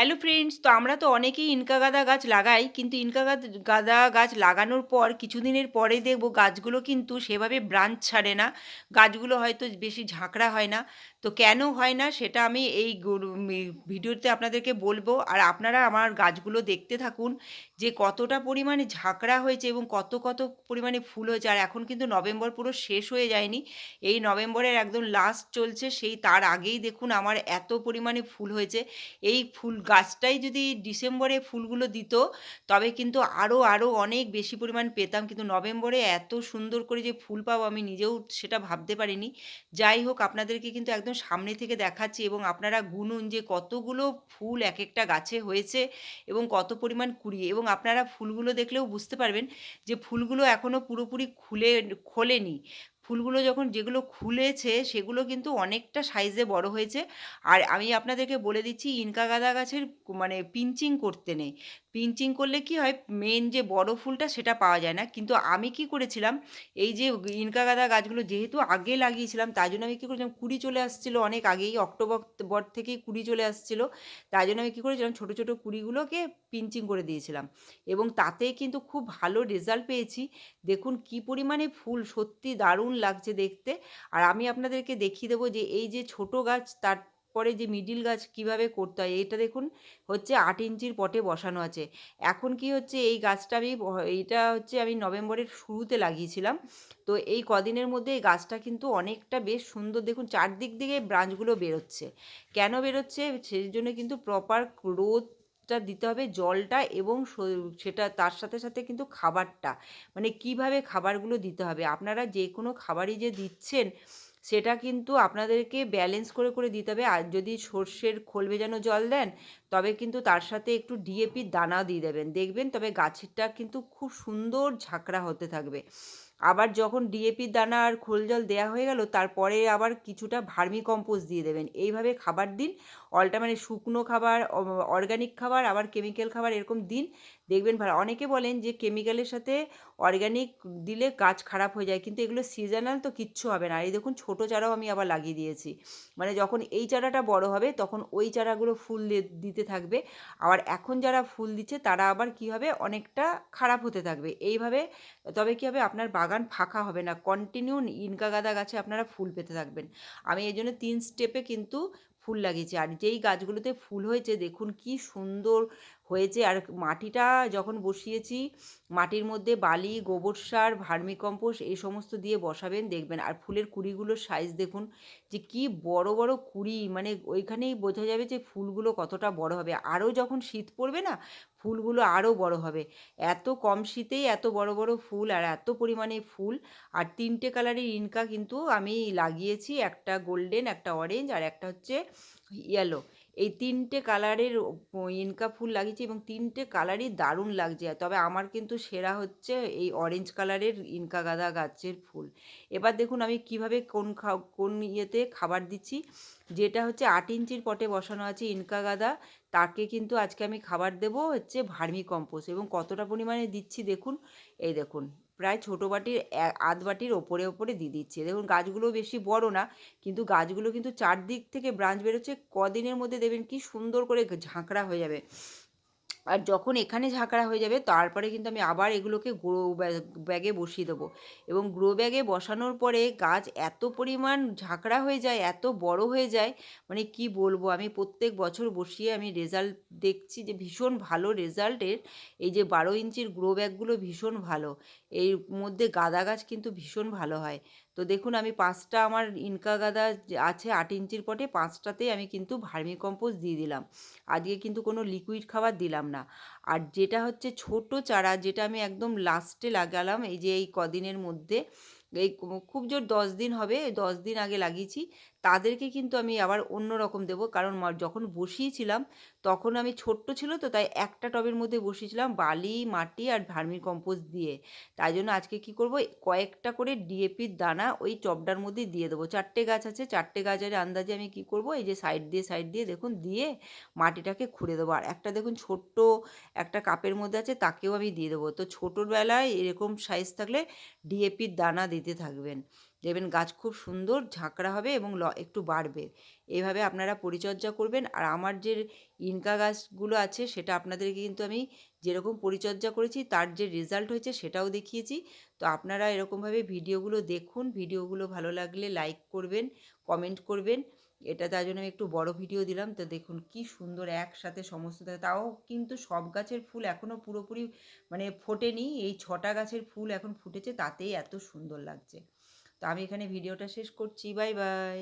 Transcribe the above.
Hello friends তো আমরা তো অনেকেই ইনকা গাঁদা গাছ লাগাই, কিন্তু ইনকা গাদ- গাছ লাগানোর পর কিছুদিনের পরে দেখব গাছগুলো কিন্তু সেভাবে ব্রাঞ্চ ছাড়ে না। গাছগুলো হয়তো বেশি ঝাঁকড়া হয় না। তো কেন হয় না সেটা আমি এই ভিডিওতে আপনাদেরকে বলব। আর আপনারা আমার গাছগুলো দেখতে থাকুন যে কতটা পরিমাণে ঝাঁকড়া হয়েছে এবং কত কত পরিমাণে ফুল হয়েছে। আর এখন কিন্তু নভেম্বর পুরো শেষ হয়ে যায়নি। এই নভেম্বরের একদম লাস্ট চলছে, সেই তার আগেই দেখুন আমার এত পরিমাণে ফুল হয়েছে। এই ফুল গাছটাই যদি ডিসেম্বরে ফুলগুলো দিত, তবে কিন্তু আরও আরও অনেক বেশি পরিমাণ পেতাম। কিন্তু নভেম্বরে এত সুন্দর করে যে ফুল পাবো আমি নিজেও সেটা ভাবতে পারিনি। যাই হোক, আপনাদেরকে কিন্তু একদম সামনে থেকে দেখাচ্ছি এবং আপনারা গুনুন যে কতগুলো ফুল এক একটা গাছে হয়েছে এবং কত পরিমাণ কুড়ি এবং আপনারা ফুলগুলো দেখলেও বুঝতে পারবেন যে ফুলগুলো এখনও পুরোপুরি খুলে, খোলেনি। ফুলগুলো যখন যেগুলো খুলেছে, সেগুলো কিন্তু অনেকটা সাইজে বড় হয়েছে। আর আমি আপনাদেরকে বলে দিচ্ছি, ইনকা গাঁদা গাছের মানে পিঞ্চিং করতে নেই। পিঞ্চিং করলে কি হয় মেন যে বড় ফুলটা সেটা পাওয়া যায় না। কিন্তু আমি কি করেছিলাম, এই যে ইনকা গাঁদা গাছগুলো যেহেতু আগে লাগিয়েছিলাম তাই জন্য আমি কী করেছিলাম, কুড়ি চলে আসছিল অনেক আগেই, অক্টোবর থেকেই কুড়ি চলে আসছিল। তাই জন্য আমি কী করেছিলাম, ছোটো ছোটো কুড়িগুলোকে পিঞ্চিং করে দিয়েছিলাম। এবং তাতে কিন্তু খুব ভালো রেজাল্ট পেয়েছি। দেখুন কি পরিমাণে ফুল, সত্যি দারুণ লাগছে দেখতে। আর আমি আপনাদেরকে দেখিয়ে দেবো যে এই যে ছোট গাছ, তারপরে যে মিডিল গাছ কীভাবে করতে হয়, এটা দেখুন হচ্ছে আট ইঞ্চির পটে বসানো আছে। এখন কি হচ্ছে, এই গাছটা আমি এইটা হচ্ছে আমি নভেম্বরের শুরুতে লাগিয়েছিলাম। তো এই কদিনের মধ্যে এই গাছটা কিন্তু অনেকটা বেশ সুন্দর, দেখুন চারদিক দিকে ব্রাঞ্চগুলো বেরোচ্ছে। কেন বেরোচ্ছে? সেই জন্য কিন্তু প্রপার রোদ টা দিতে হবে জলটা এবং সেটা তার সাথে সাথে কিন্তু খাবারটা। মানে কীভাবে খাবারগুলো দিতে হবে? আপনারা যে কোনো খাবারই যে দিচ্ছেন, সেটা কিন্তু আপনাদেরকে ব্যালেন্স করে করে দিতে হবে। আর যদি সর্ষের খোল ভেজানো জল দেন, তবে কিন্তু তার সাথে একটু ডিএপির দানা দিয়ে দেবেন। দেখবেন তবে গাছেরটা কিন্তু খুব সুন্দর ঝাঁকড়া হতে থাকবে। আবার যখন ডিএপির দানা আর খোল জল দেওয়া হয়ে গেল, তারপরে আবার কিছুটা ভার্মি কম্পোস্ট দিয়ে দেবেন। এইভাবে খাবার দিন। অল্টা মানে শুকনো খাবার অর্গানিক খাবার, আবার কেমিক্যাল খাবার এরকম দিন। দেখবেন ভালো, অনেকে বলেন যে কেমিক্যালের সাথে অর্গানিক দিলে গাছ খারাপ হয়ে যায়। কিন্তু এগুলো সিজনাল তো কিচ্ছু হবে না। এই দেখুন, ছোটো চারাও আমি আবার লাগিয়ে দিয়েছি। মানে যখন এই চারাটা বড় হবে, তখন ওই চারাগুলো ফুল দিতে থাকবে। আবার এখন যারা ফুল দিচ্ছে, তারা আবার কি হবে? অনেকটা খারাপ হতে থাকবে। এইভাবে, তবে কি হবে? আপনার বাগান ফাঁকা হবে না। কন্টিনিউ ইনকা গাঁদা গাছে আপনারা ফুল পেতে থাকবেন। আমি এই জন্য তিন স্টেপে কিন্তু ফুল লাগিয়েছি। আর যেই গাছগুলোতে ফুল হয়েছে, দেখুন কি সুন্দর হয়েছে। আর মাটিটা যখন বসিয়েছি, মাটির মধ্যে বালি, গোবর সার ভার্মি কম্পোস্ট এই সমস্ত দিয়ে বসাবেন, দেখবেন। আর ফুলের কুড়িগুলোর সাইজ দেখুন, যে কি বড় বড় কুড়ি মানে ওইখানেই বোঝা যাবে যে ফুলগুলো কতটা বড় হবে। আরও যখন শীত পড়বে না, ফুলগুলো আরও বড় হবে। এত কম শীতেই এত বড় বড় ফুল আর এত পরিমাণে ফুল। আর তিনটে কালারের ইনকা কিন্তু আমি লাগিয়েছি, একটা গোল্ডেন একটা অরেঞ্জ আর একটা হচ্ছে ইয়েলো এই তিনটে কালারের ইনকা ফুল লাগিয়েছি এবং তিনটে কালারই দারুণ লাগছে। তবে আমার কিন্তু সেরা হচ্ছে এই অরেঞ্জ কালারের ইনকা গাঁদা গাছের ফুল। এবার দেখুন আমি কীভাবে কোন কোন ইয়েতে খাবার দিচ্ছি। যেটা হচ্ছে আট ইঞ্চির পটে বসানো আছে ইনকা গাঁদা। তাকে কিন্তু আজকে আমি খাবার দেব হচ্ছে ভার্মি কম্পোস্ট এবং কতটা পরিমাণে দিচ্ছি দেখুন। এই দেখুন প্রায় ছোটো বাটির আধ বাটির ওপরে ওপরে দিয়ে দিচ্ছে। দেখুন, গাছগুলো বেশি বড় না, কিন্তু গাছগুলো কিন্তু চারদিক থেকে ব্রাঞ্চ বেরোচ্ছে। কদিনের মধ্যে দেবেন কি সুন্দর করে ঝাঁকড়া হয়ে যাবে। আর যখন এখানে ঝাঁকড়া হয়ে যাবে, তারপরে কিন্তু আমি আবার এগুলোকে গ্রো ব্যাগে বসিয়ে দেবো। এবং গ্রো ব্যাগে বসানোর পরে গাছ এত পরিমাণ ঝাঁকড়া হয়ে যায়, এত বড় হয়ে যায় মানে কি বলব? আমি প্রত্যেক বছর বসিয়ে আমি রেজাল্ট দেখছি যে ভীষণ ভালো রেজাল্টের এই যে বারো ইঞ্চির গ্রো ব্যাগগুলো ভীষণ ভালো। এর মধ্যে গাঁদা গাছ কিন্তু ভীষণ ভালো হয়। তো দেখুন, আমি পাঁচটা আমার ইনকা গাদা আছে আট ইঞ্চির পটে পাঁচটাতে আমি কিন্তু ভার্মি কম্পোস্ট দিয়ে দিলাম। আজকে কিন্তু কোনো লিকুইড খাবার দিলাম না। আর যেটা হচ্ছে ছোট চারা, যেটা আমি একদম লাস্টে লাগালাম, এই যে এই কদিনের মধ্যে এই খুব জোর দশ দিন হবে, দশ দিন আগে লাগিয়েছি। তাদেরকে কিন্তু আমি আবার অন্য রকম দেবো। কারণ যখন বসিয়েছিলাম, তখন আমি ছোট্ট ছিল তো, তাই একটা টবের মধ্যে বসিয়েছিলাম বালি, মাটি আর ভার্মি কম্পোস্ট দিয়ে। তাই জন্য আজকে কি করব, কয়েকটা করে ডিএপির দানা ওই টবটার মধ্যে দিয়ে দেবো। চারটে গাছ আছে, চারটে গাছের আন্দাজে আমি কি করব, এই যে সাইড দিয়ে সাইড দিয়ে দেখুন, দিয়ে মাটিটাকে খুঁড়ে দেবো। আর একটা দেখুন ছোট্ট একটা কাপের মধ্যে আছে, তাকেও আমি দিয়ে দেবো। তো ছোটোবেলায় এরকম সাইজ থাকলে ডিএপির দানা দিতে থাকবেন। দেখবেন গাছ খুব সুন্দর, ঝাঁকড়া হবে এবং ল, একটু বাড়বে। এভাবে আপনারা পরিচর্যা করবেন। আর আমার যে ইনকা গাছগুলো আছে, সেটা আপনাদেরকে কিন্তু আমি যেরকম পরিচর্যা করেছি, তার যে রেজাল্ট হয়েছে, সেটাও দেখিয়েছি। তো আপনারা এরকমভাবে ভিডিওগুলো দেখুন। ভিডিওগুলো ভালো লাগলে লাইক করবেন কমেন্ট করবেন। এটা তার জন্য আমি একটু বড় ভিডিও দিলাম। তো দেখুন কি সুন্দর একসাথে সমস্ত। তাও কিন্তু সব গাছের ফুল এখনও পুরোপুরি মানে ফোটেনি। এই ছটা গাছের ফুল এখন ফুটেছে, তাতেই এত সুন্দর লাগছে। তো আমি এখানে ভিডিওটা শেষ করছি। Bye bye